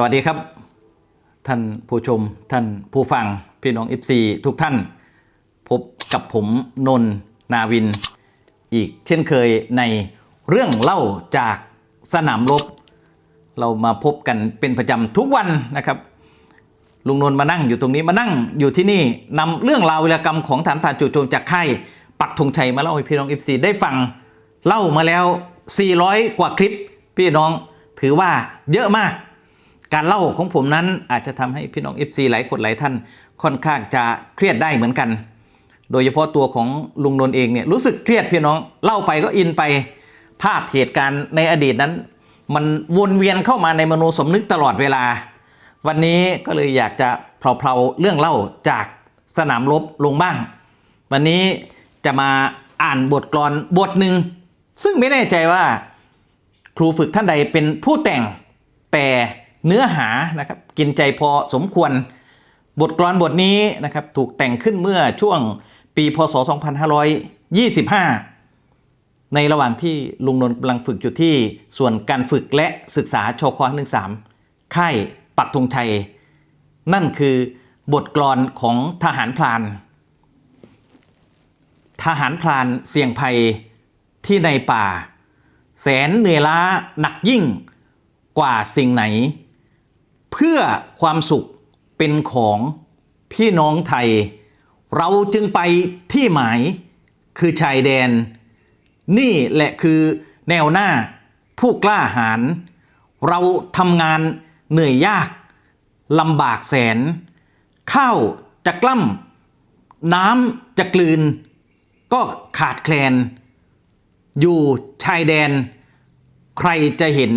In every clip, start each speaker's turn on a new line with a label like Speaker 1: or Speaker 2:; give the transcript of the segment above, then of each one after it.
Speaker 1: สวัสดีครับ ท่านผู้ชมท่านผู้ฟังพี่น้อง FC ทุกท่าน พบกับผมนนท์นาวิน อีกเช่นเคยในเรื่องเล่าจากสนามรบ เรามาพบกันเป็นประจำทุกวันนะครับ ลุงนนท์มานั่งอยู่ตรงนี้มานั่งอยู่ที่นี่นำเรื่องราววีรกรรมของฐานผ่านจู่โจมจากค่ายปักธงชัยมาเล่าให้พี่น้อง FC ได้ฟังเล่ามาแล้ว 400 กว่าคลิป พี่น้องถือว่าเยอะมาก การเล่าของผมนั้นอาจจะทำให้พี่น้อง FC หลายคนหลายท่านค่อนข้างจะเครียดได้เหมือนกัน โดยเฉพาะตัวของลุงนนท์เองเนี่ยรู้สึกเครียดพี่น้องเล่าไปก็อินไปภาพเหตุการณ์ในอดีตนั้น มันวนเวียนเข้ามาในมโนสมนึกตลอดเวลา วันนี้ก็เลยอยากจะเพลาๆเรื่องเล่าจากสนามรบลงบ้าง วันนี้จะมาอ่านบทกลอนบทหนึ่งซึ่งไม่แน่ใจว่า ครูฝึกท่านใดเป็นผู้แต่งแต่ เนื้อหานะครับกินใจพอสมควร บทกลอนบทนี้นะครับถูกแต่งขึ้นเมื่อช่วงปีพศ 2525 ในระหว่างที่ลุงนนท์กำลังฝึกอยู่ที่ส่วนการฝึกและศึกษาชคหนึ่งสามค่ายปักธงชัย นั่นคือบทกลอนของทหารพลาน ทหารพลานเสี่ยงภัยที่ในป่า แสนเหนื่อยล้าหนักยิ่งกว่าสิ่งไหน พื่อความสุขเป็นของพี่น้องไทย เราจึงไปที่หมายคือชายแดน นี่แหละคือแนวหน้าผู้กล้าหาญเราทำงานเหนื่อยยากลำบากแสน ข้าวจะกล้ำน้ำจะกลืน ก็ขาดแคลน อยู่ชายแดน ใครจะเห็น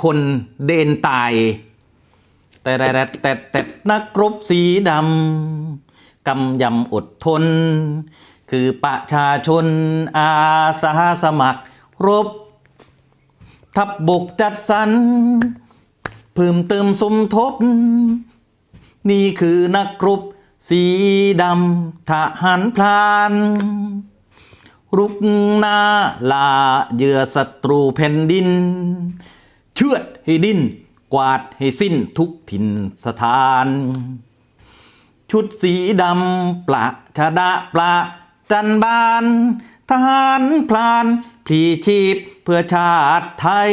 Speaker 1: คนเดนตาย แต่แต่แต่แต่แตนักรบสีดำกำยำอดทน คือประชาชนอาสาสมัคร รบ ทับบกจัดสรรเพิ่มเติมสมทบ นี่คือนักรบสีดำทหารพลาน รุกหน้าลาเหยื่อศัตรูแผ่นดิน เชือดให้ดิ้น กวาดให้สิ้นทุกถิ่นสถาน ชุดสีดำประชดะประจันบาน ทหารพลานพลีชีพเพื่อชาติไทย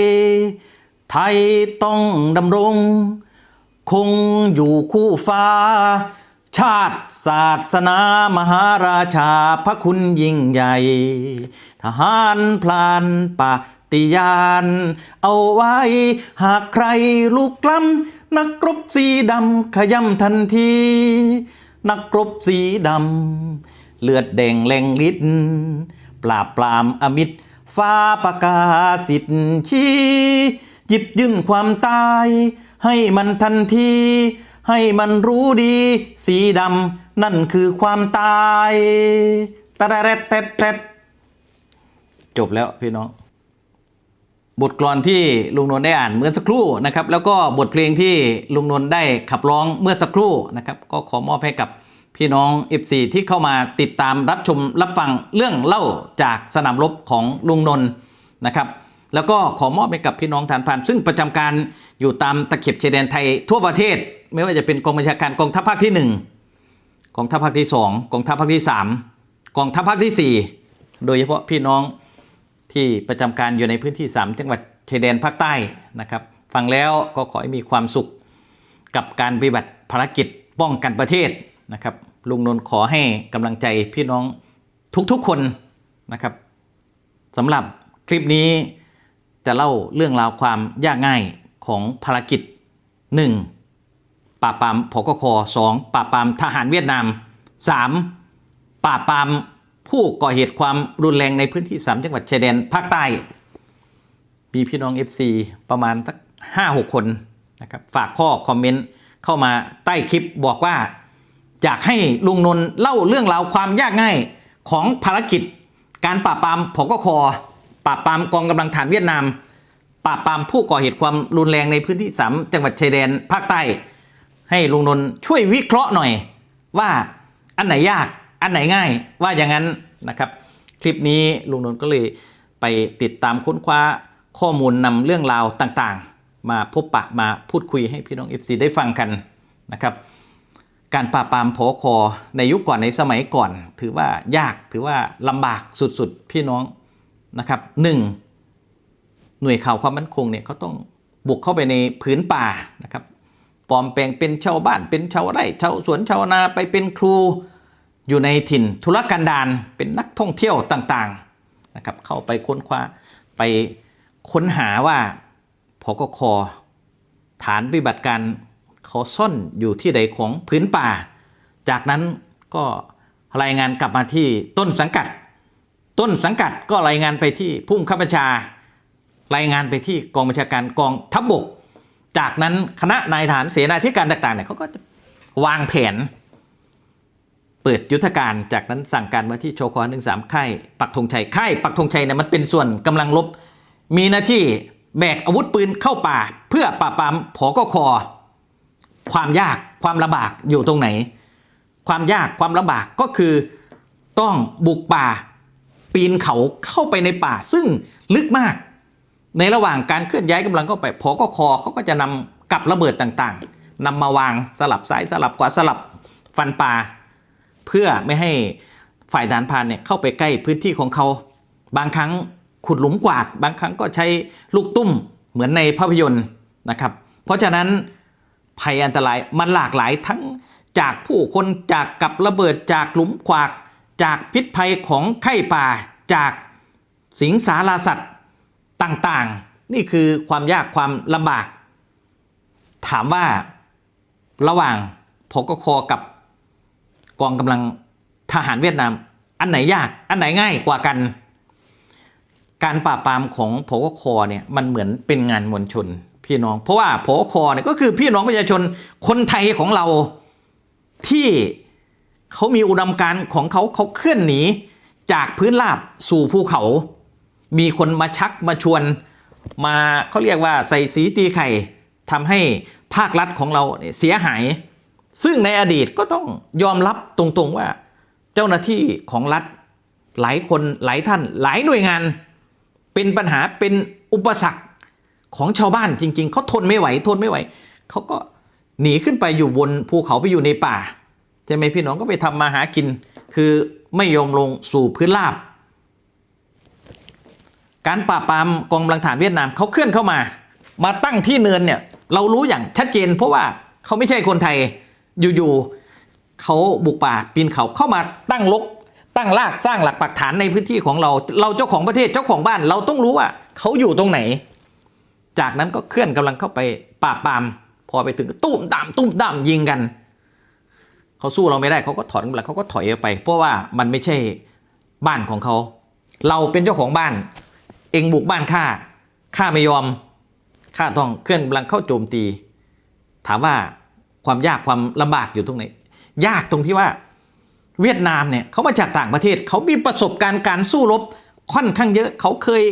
Speaker 1: ไทยต้องดำรง คงอยู่คู่ฟ้า ชาติศาสนามหาราชาพระคุณยิ่งใหญ่ ทหารพลานป ฏิญาณเอาไว้ หากใครลุกล้ำนักรบสีดำขย่ำทันที นักรบสีดำเลือดแดงแรงฤทธิ์ปราบปรามอมิตรฟ้าประกาศิทธิ์ชี้หยิบยื่นความตาย ให้มันทันที ให้มันรู้ดี สีดำนั่นคือความตายตะแรดแตดแตดจบแล้วพี่น้อง บทกลอนที่ลุงนนท์ได้อ่านเมื่อสักครู่นะครับ แล้วก็บทเพลงที่ลุงนนท์ได้ขับร้องเมื่อสักครู่นะครับ ก็ขอมอบให้กับพี่น้อง FC ที่เข้ามาติดตามรับชมรับฟังเรื่องเล่าจากสนามรบของลุงนนท์นะครับ แล้วก็ขอมอบให้กับพี่น้องฐานพราน ซึ่งประจำการอยู่ตามตะเข็บชายแดนไทยทั่วประเทศ ไม่ว่าจะเป็นกองบัญชาการกองทัพภาคที่หนึ่งกองทัพภาคที่ 2กองทัพภาคที่ 3กองทัพภาคที่ 4 โดยเฉพาะพี่น้อง ที่ประจำการอยู่ในพื้นที่ 3 จังหวัดชายแดนภาคใต้นะครับ ฟังแล้วก็ขอให้มีความสุขกับการปฏิบัติภารกิจป้องกันประเทศนะครับ ลุงนนท์ขอให้กำลังใจพี่น้องทุกๆคนนะครับสำหรับคลิปนี้จะเล่าเรื่องราวความยากง่ายของภารกิจ 1. ปราบปรามผกคสองปราบปรามทหารเวียดนาม 3. ปราบปราม ผู้ก่อเหตุความรุนแรงในพื้นที่ 3 จังหวัดชายแดนภาคใต้ มีพี่น้อง FC ประมาณสักห้าหกคนนะครับฝากข้อคอมเมนต์เข้ามาใต้คลิปบอกว่า อยากให้ลุงนนท์เล่าเรื่องราวความยากง่ายของภารกิจ การปราบปรามผกคปราบปรามกองกำลังฐานเวียดนาม ปราบปรามผู้ก่อเหตุความรุนแรงในพื้นที่ 3 จังหวัดชายแดนภาคใต้ ให้ลุงนนท์ช่วยวิเคราะห์หน่อยว่าอันไหนยาก อันไหนง่ายว่าอย่างนั้นนะครับ คลิปนี้ลุงนนท์ก็เลยไปติดตามค้นคว้าข้อมูลนำเรื่องราวต่างๆ มาพบปะมาพูดคุยให้พี่น้อง FC ได้ฟังกันนะครับการปราบปรามพอคอในยุคก่อนในสมัยก่อน ถือว่ายากถือว่าลำบากสุดๆ พี่น้องนะครับหนึ่งหน่วยข่าวความมั่นคงเนี่ยเขาต้องบุกเข้าไปในผืนป่านะครับปลอมแปลงเป็นชาวบ้านเป็นชาวไร่ชาวสวนชาวนาไปเป็นครู อยู่ในถิ่นธุรกันดารเป็นนักท่องเที่ยวต่างๆนะครับเข้าไปค้นคว้าไปค้นหาว่าพกคฐานปฏิบัติการเขาซ่อนอยู่ที่ใดของพื้นป่า จากนั้นก็รายงานกลับมาที่ต้นสังกัด ต้นสังกัดก็รายงานไปที่ผู้บังคับบัญชา รายงานไปที่กองบัญชาการกองทัพบกจากนั้นคณะนายทหารเสนาธิการต่างๆเนี่ยเขาก็จะวางแผน เปิดยุทธการจากนั้นสั่งการมาที่โชคอหนึ่งสามค่ายปักธงชัยค่ายปักธงชัยเนี่ยมันเป็นส่วนกำลังลบ มีหน้าที่แบกอาวุธปืนเข้าป่า เพื่อปราบปรามผอกคอความยากความลำบากอยู่ตรงไหน ความยากความลำบากก็คือต้องบุกป่าปีนเขาเข้าไปในป่า ซึ่งลึกมาก ในระหว่างการเคลื่อนย้ายกำลังเข้าไปพอกคอเขาก็จะนำกับระเบิดต่างๆนำมาวางสลับซ้ายสลับขวาสลับฟันป่า เพื่อไม่ให้ฝ่ายทหารพานเนี่ยเข้าไปใกล้พื้นที่ของเขา บางครั้งขุดหลุมกวาด บางครั้งก็ใช้ลูกตุ้มเหมือนในภาพยนตร์นะครับ เพราะฉะนั้นภัยอันตรายมันหลากหลายทั้งจากผู้คนจากกับระเบิดจากหลุมขวาก จากพิษภัยของไข้ป่า จากสิงสาราสัตว์ต่างๆ นี่คือความยากความลำบาก ถามว่าระหว่างพกคกับ กองกำลังทหารเวียดนาม อันไหนยาก อันไหนง่ายกว่ากัน การปราบปรามของพกคเนี่ยมันเหมือนเป็นงานมวลชนพี่น้อง เพราะว่าพกคเนี่ยก็คือพี่น้องประชาชนคนไทยของเราที่เขามีอุดมการณ์ของเขาเขาเคลื่อนหนีจากพื้นราบสู่ภูเขา มีคนมาชักมาชวน มาเขาเรียกว่าใส่สีตีไข่ทำให้ภาครัฐของเราเสียหาย ซึ่งในอดีตก็ต้องยอมรับตรงๆว่า เจ้าหน้าที่ของรัฐหลายคนหลายท่านหลายหน่วยงาน เป็นปัญหาเป็นอุปสรรคของชาวบ้านจริง ๆเขาทนไม่ไหวทนไม่ไหวเขาก็หนีขึ้นไปอยู่บนภูเขาไปอยู่ในป่าใช่ไหมพี่น้องก็ไปทำมาหากิน คือไม่ยอมลงสู่พื้นราบ การปราบปรามกองกำลังฐานเวียดนามเขาเคลื่อนเข้ามา มาตั้งที่เนินเนี่ยเรารู้อย่างชัดเจน เพราะว่าเขาไม่ใช่คนไทย อยู่ๆเขาบุกป่าปีนเขาเข้ามาตั้งลกตั้งรากสร้างหลักปักฐานในพื้นที่ของเรา เราเจ้าของประเทศเจ้าของบ้าน เราต้องรู้ว่าเขาอยู่ตรงไหน จากนั้นก็เคลื่อนกำลังเข้าไปปราบปราม พอไปถึงตุ้มตามตุ้มตามยิงกันเขาสู้เราไม่ได้เขาก็ถอนกำลังเขาก็ถอยออกไป เพราะว่ามันไม่ใช่บ้านของเขา เราเป็นเจ้าของบ้าน เองบุกบ้านข้าข้าไม่ยอมข้าต้องเคลื่อนกำลังเข้าโจมตี ถามว่า ความยากความลำบากอยู่ตรงไหน ยากตรงที่ว่าเวียดนามเนี่ยเขามาจากต่างประเทศเขามีประสบการณ์การสู้รบค่อนข้างเยอะ เขาเคย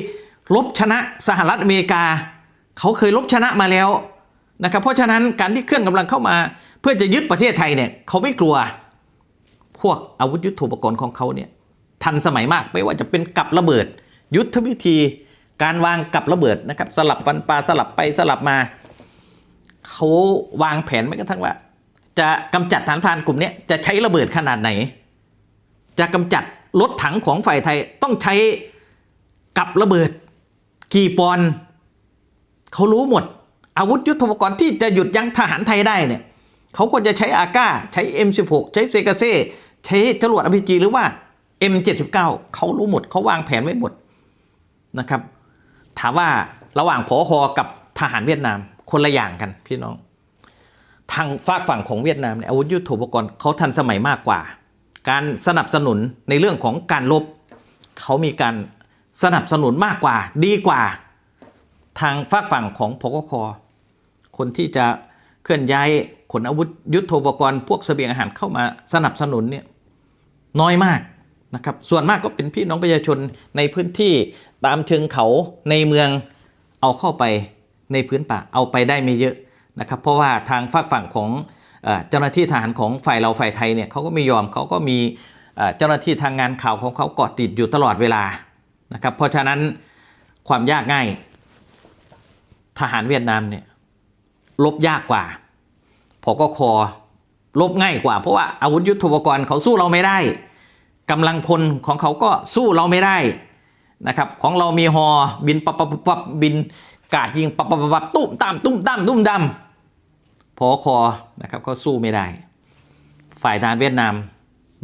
Speaker 1: รบชนะสหรัฐอเมริกา เขาเคยรบชนะมาแล้วนะครับเพราะฉะนั้นการที่เคลื่อนกำลังเข้ามา เพื่อจะยึดประเทศไทยเนี่ยเขาไม่กลัว พวกอาวุธยุทโธปกรณ์ของเขาเนี่ยทันสมัยมากไม่ว่าจะเป็นกับระเบิด ยุทธวิธี การวางกับระเบิดนะครับสลับฟันปลาสลับไปสลับมา เขาวางแผนไม่กระทั่งว่า จะกำจัดฐานพานกลุ่มนี้จะใช้ระเบิดขนาดไหน จะกำจัดรถถังของฝ่ายไทยต้องใช้กับระเบิดกี่ปอนเขารู้หมด อาวุธยุทโธปกรณ์ที่จะหยุดยั้งทหารไทยได้เนี่ยเขาก็จะใช้อาก้าใช้ M16 ใช้เซกาเซ่ใช้จรวด RPG หรือว่า M79 เขารู้หมดเขาวางแผนไว้หมดนะครับ ถามว่าระหว่างพอคอกับทหารเวียดนาม คนละอย่างกันพี่น้อง ทางฝากฝั่งของเวียดนามเนี่ยอาวุธยุทโธปกรณ์เขาทันสมัยมากกว่า การสนับสนุนในเรื่องของการลบเขามีการสนับสนุนมากกว่า ดีกว่า ทางฝากฝั่งของพกคคนที่จะเคลื่อนย้ายขนอาวุธยุทโธปกรณ์พวกเสบียงอาหารเข้ามาสนับสนุนเนี่ยน้อยมากนะครับ ส่วนมากก็เป็นพี่น้องประชาชนในพื้นที่ตามเชิงเขาในเมืองเอาเข้าไป ในพื้นป่าเอาไปได้ไม่เยอะนะครับ เพราะว่าทางฝากฝั่งของเจ้าหน้าที่ทหารของฝ่ายเราฝ่ายไทยเนี่ยเขาก็ไม่ยอมเขาก็มีเจ้าหน้าที่ทางงานข่าวของเขาเกาะติดอยู่ตลอดเวลานะครับเพราะฉะนั้นความยากง่าย ทหารเวียดนามเนี่ยลบยากกว่าพก็คอลบง่ายกว่า เพราะว่าอาวุธยุทโธปกรณ์เขาสู้เราไม่ได้กำลังพลของเขาก็สู้เราไม่ได้นะครับของเรามีฮอบินปับปับปับบิน กาดยิงปับปับปับตุ้มตามตุ้มตามตุ้มดำพกคอนะครับก็สู้ไม่ได้ ฝ่ายทหารเวียดนาม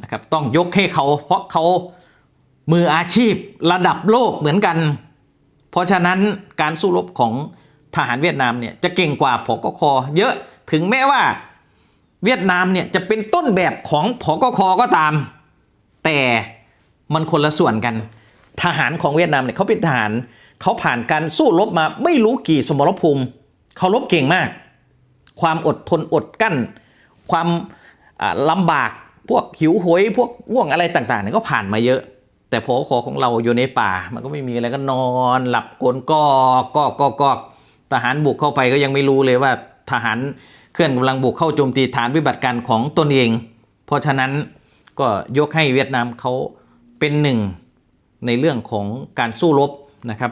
Speaker 1: นะครับต้องยกให้เขาเพราะเขามืออาชีพระดับโลกเหมือนกัน เพราะฉะนั้นการสู้รบของทหารเวียดนามเนี่ยจะเก่งกว่าผกคอเยอะถึงแม้ว่าเวียดนามเนี่ยจะเป็นต้นแบบของผกคอก็ตาม แต่มันคนละส่วนกัน ทหารของเวียดนามเนี่ยเขาเป็นทหารเขาผ่านการสู้รบมาไม่รู้กี่สมรภูมิเขารบเก่งมาก ความอดทนอดกั้น ความอ่าลำบากพวกหิวโหยพวกง่วงอะไรต่างๆเนี่ยก็ผ่านมาเยอะ แต่พอคอของเราอยู่ในป่า มันก็ไม่มีอะไรก็นอนหลับกลนกอกกอกกอกกอกทหารบุกเข้าไปก็ยังไม่รู้เลยว่าทหารเคลื่อนกำลังบุกเข้าโจมตีฐานปฏิบัติการของตนเอง เพราะฉะนั้นก็ยกให้เวียดนามเขาเป็นหนึ่ง ในเรื่องของการสู้รบนะครับ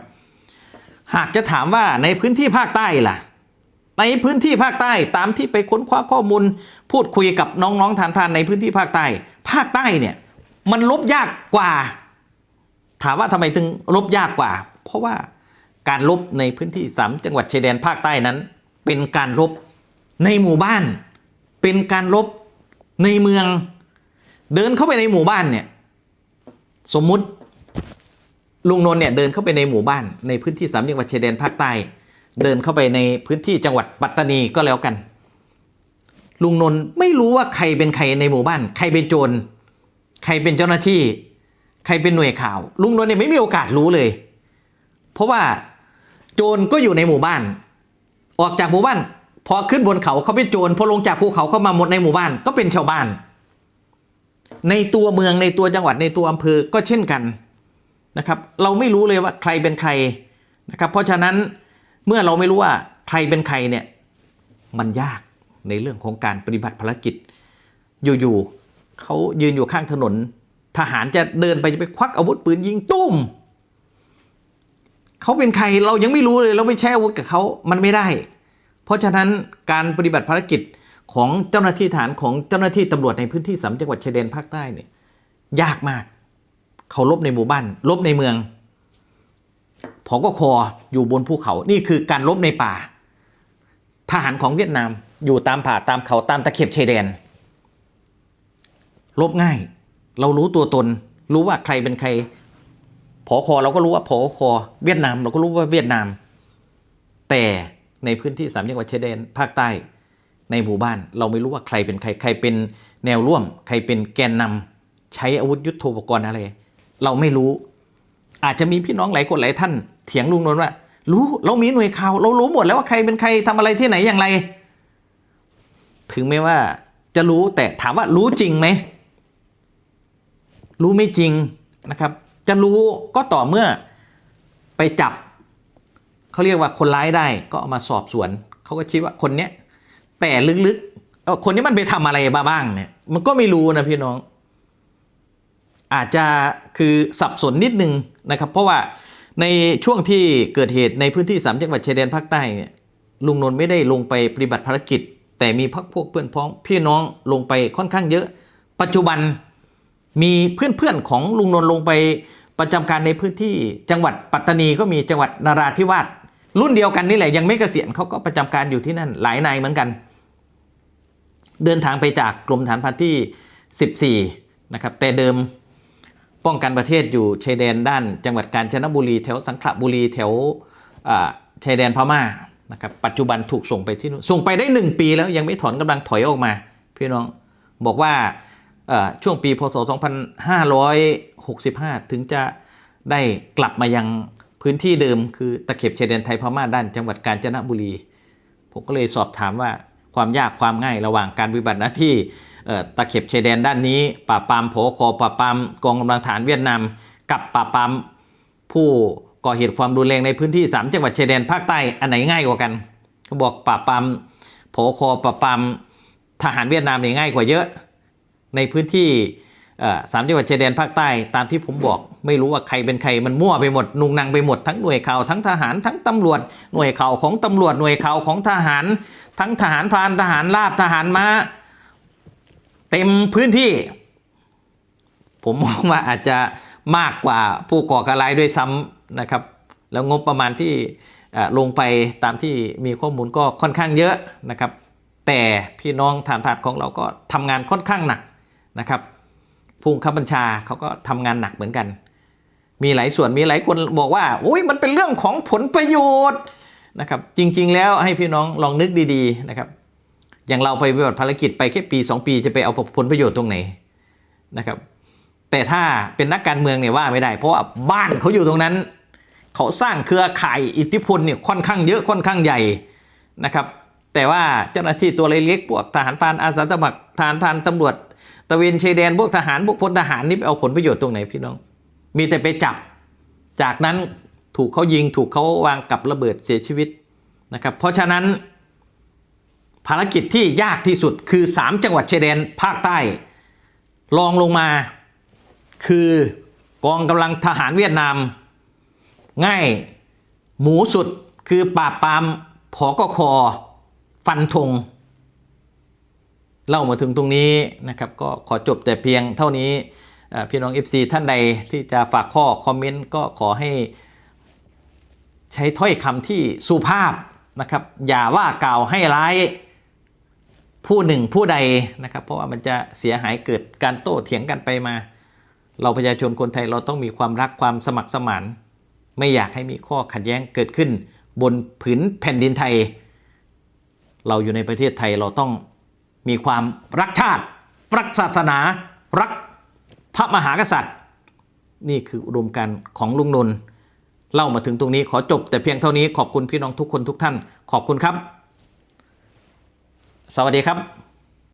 Speaker 1: หากจะถามว่าในพื้นที่ภาคใต้ล่ะ ในพื้นที่ภาคใต้ตามที่ไปค้นคว้าข้อมูล พูดคุยกับน้องๆฐานพรานในพื้นที่ภาคใต้ ภาคใต้เนี่ยมันลบยากกว่า ถามว่าทำไมถึงลบยากกว่า เพราะว่าการลบในพื้นที่สามจังหวัดชายแดนภาคใต้นั้น เป็นการลบในหมู่บ้าน เป็นการลบในเมือง เดินเข้าไปในหมู่บ้านเนี่ย สมมุติ ลุงนนท์เนี่ยเดินเข้าไปในหมู่บ้านในพื้นที่สามจังหวัดชายแดนภาคใต้ เดินเข้าไปในพื้นที่จังหวัดปัตตานีก็แล้วกัน ลุงนนท์ไม่รู้ว่าใครเป็นใครในหมู่บ้าน ใครเป็นโจรใครเป็นเจ้าหน้าที่ ใครเป็นหน่วยข่าว ลุงนนท์เนี่ยไม่มีโอกาสรู้เลย เพราะว่าโจรก็อยู่ในหมู่บ้าน ออกจากหมู่บ้าน พอขึ้นบนเขาเขาเป็นโจรพอลงจากภูเขาเข้ามาหมดในหมู่บ้านก็เป็นชาวบ้าน ในตัวเมืองในตัวจังหวัดในตัวอำเภอก็เช่นกัน นะครับเราไม่รู้เลยว่าใครเป็นใครนะครับเพราะฉะนั้นเมื่อเราไม่รู้ว่าใครเป็นใครเนี่ยมันยากในเรื่องของการปฏิบัติภารกิจ อยู่ๆเขายืนอยู่ข้างถนน ทหารจะเดินไปจะไปควักอาวุธปืนยิงตุ้มเขาเป็นใครเรายังไม่รู้เลยเราไม่ใช้อาวุธกับเขามันไม่ได้ เพราะฉะนั้นการปฏิบัติภารกิจของเจ้าหน้าที่ฐานของเจ้าหน้าที่ตำรวจในพื้นที่สามจังหวัดชายแดนภาคใต้เนี่ยยากมาก เขาลบในหมู่บ้านลบในเมืองผอกคออยู่บนภูเขา นี่คือการลบในป่า ทหารของเวียดนามอยู่ตามป่าตามเขาตามตะเข็บชายแดน ลบง่าย เรารู้ตัวตน รู้ว่าใครเป็นใครผอคอเราก็รู้ว่าผอคอเวียดนาม เราก็รู้ว่าเวียดนาม แต่ในพื้นที่สามจังหวัดชายแดนภาคใต้ในหมู่บ้าน เราไม่รู้ว่าใครเป็นใคร ใครเป็นแนวร่วม ใครเป็นแกนนำใช้อาวุธยุทโธปกรณ์อะไร เราไม่รู้ อาจจะมีพี่น้องหลายคนหลายท่าน เถียงลุงนนท์ว่า รู้เรามีหน่วยข่าว เรารู้หมดแล้วว่าใครเป็นใครทำอะไรที่ไหนอย่างไร ถึงแม้ว่าจะรู้แต่ถามว่ารู้จริงไหมรู้ไม่จริงนะครับ จะรู้ก็ต่อเมื่อไปจับเขาเรียกว่าคนร้ายได้ก็เอามาสอบสวนเขาก็คิดว่าคนเนี้ยแต่ลึกๆคนนี้มันไปทำอะไรมาบ้างเนี่ย มันก็ไม่รู้นะพี่น้อง อาจจะคือสับสนนิดนึงนะครับ เพราะว่าในช่วงที่เกิดเหตุในพื้นที่สามจังหวัดชายแดนภาคใต้เนี่ยลุงนนท์ไม่ได้ลงไปปฏิบัติภารกิจ แต่มีพักพวกเพื่อนพ้อง พี่น้องลงไปค่อนข้างเยอะ ปัจจุบันมีเพื่อนๆของลุงนนท์ลงไปประจำการในพื้นที่จังหวัดปัตตานีก็มีจังหวัดนาราธิวาสรุ่นเดียวกันนี่แหละยังไม่เกษียณเขาก็ประจำการอยู่ที่นั่นหลายนายเหมือนกัน เดินทางไปจากกรมฐานพันที่ 14 นะครับแต่เดิม ป้องกันประเทศอยู่ชายแดนด้าน จังหวัดกาญจนบุรีแถวสังขละบุรีแถวชายแดนพม่านะครับปัจจุบันถูกส่งไปที่นู่นส่งไปได้ 1 ปีแล้วยังไม่ถอนกำลังถอยออกมา พี่น้องบอกว่าช่วงปีพศ 2565 ถึงจะได้กลับมายังพื้นที่เดิม คือตะเข็บชายแดนไทยพม่าด้านจังหวัดกาญจนบุรี ผมก็เลยสอบถามว่าความยากความง่ายระหว่างการปฏิบัติหน้าที่ ตะเข็บชายแดนด้านนี้ปราบปรามผอคอปราบปรามกองกำลังฐานเวียดนามกับปราบปรามผู้ก่อเหตุความรุนแรงในพื้นที่ 3 จังหวัดชายแดนภาคใต้อันไหนง่ายกว่ากันเขาบอกปราบปรามผอคอปราบปรามทหารเวียดนามเนี่ยง่ายกว่าเยอะ ในพื้นที่สามจังหวัดชายแดนภาคใต้ตามที่ผมบอก ไม่รู้ว่าใครเป็นใครมันมั่วไปหมดนุงนางไปหมดทั้งหน่วยข่าวทั้งทหารทั้งตำรวจ หน่วยข่าวของตำรวจหน่วยข่าวของทหาร ทั้งทหารพรานทหารราบทหารม้า เต็มพื้นที่ ผมมองว่าอาจจะมากกว่าผู้ก่อการร้ายด้วยซ้ำนะครับ แล้วงบประมาณที่ลงไปตามที่มีข้อมูลก็ค่อนข้างเยอะนะครับ แต่พี่น้องฐานพรานของเราก็ทำงานค่อนข้างหนักนะครับผู้บังคับบัญชาเขาก็ทำงานหนักเหมือนกัน มีหลายส่วนมีหลายคนบอกว่าโอ้ยมันเป็นเรื่องของผลประโยชน์นะครับ จริง ๆ แล้วให้พี่น้องลองนึกดีๆนะครับ อย่างเราไปปฏิบัติภารกิจไปแค่ปี 2 ปีจะไปเอาผลประโยชน์ตรงไหนนะครับ แต่ถ้าเป็นนักการเมืองเนี่ยว่าไม่ได้ เพราะว่าบ้านเขาอยู่ตรงนั้น เขาสร้างเครือข่ายอิทธิพลเนี่ยค่อนข้างเยอะค่อนข้างใหญ่นะครับแต่ว่าเจ้าหน้าที่ตัวเล็กๆพวกทหารพานอาสาสมัครทหารพานตำรวจตะเวนชายแดนพวกทหารพวกพลทหารนี่ไปเอาผลประโยชน์ตรงไหนพี่น้อง มีแต่ไปจับ จากนั้นถูกเขายิงถูกเขาวางกับระเบิดเสียชีวิตนะครับ เพราะฉะนั้น ภารกิจที่ยากที่สุดคือ 3 จังหวัดชายแดนภาคใต้รองลงมา คือกองกำลังทหารเวียดนาม ง่ายหมูสุดคือปราบปรามผอกคอฟันธงเล่ามาถึงตรงนี้นะครับ ก็ขอจบแต่เพียงเท่านี้เพี่น้อง FC ท่านใดที่จะฝากข้อคอมเมนต์ก็ขอให้ใช้ถ้อยคำที่สุภาพนะครับ อย่าว่ากล่าวให้ร้าย ผู้หนึ่งผู้ใดนะครับ เพราะว่ามันจะเสียหายเกิดการโต้เถียงกันไปมา เราประชาชนคนไทยเราต้องมีความรักความสมัครสมาน ไม่อยากให้มีข้อขัดแย้งเกิดขึ้น บนผืนแผ่นดินไทย เราอยู่ในประเทศไทยเราต้องมีความรักชาติ รักศาสนา รักพระมหากษัตริย์ นี่คืออุดมการณ์ของลุงนนท์เล่ามาถึงตรงนี้ขอจบแต่เพียงเท่านี้ขอบคุณพี่น้องทุกคนทุกท่าน ขอบคุณครับ สวัสดีครับ